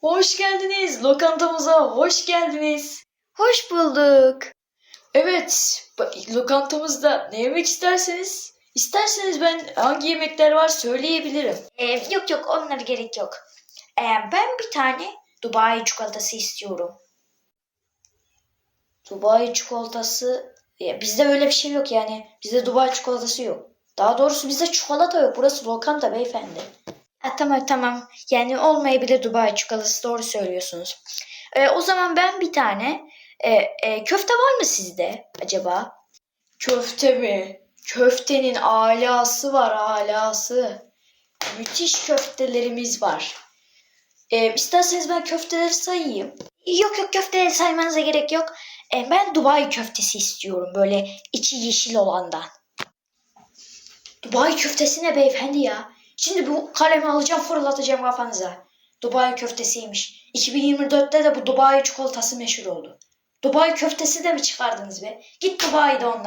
Hoş geldiniz. Lokantamıza hoş geldiniz. Hoş bulduk. Evet, lokantamızda ne yemek isterseniz, isterseniz ben hangi yemekler var söyleyebilirim. Ee, yok yok onlara gerek yok. Ee, ben bir tane Dubai çikolatası istiyorum. Dubai çikolatası, ya bizde öyle bir şey yok yani. Bizde Dubai çikolatası yok. Daha doğrusu bizde çikolata yok. Burası lokanta beyefendi. Tamam tamam. Yani olmayabilir Dubai çikolatası doğru söylüyorsunuz. Ee, o zaman ben bir tane e, e, köfte var mı sizde acaba? Köfte mi? Köftenin alası var alası. Müthiş köftelerimiz var. Ee, isterseniz ben köfteleri sayayım. Yok yok köfteleri saymanıza gerek yok. Ee, ben Dubai köftesi istiyorum böyle içi yeşil olandan. Dubai köftesi ne beyefendi ya? Şimdi bu kalemi alacağım fırlatacağım kafanıza. Dubai köftesiymiş. 2024'te de bu Dubai çikolatası meşhur oldu. Dubai köftesi de mi çıkardınız be? Git Dubai'de onları.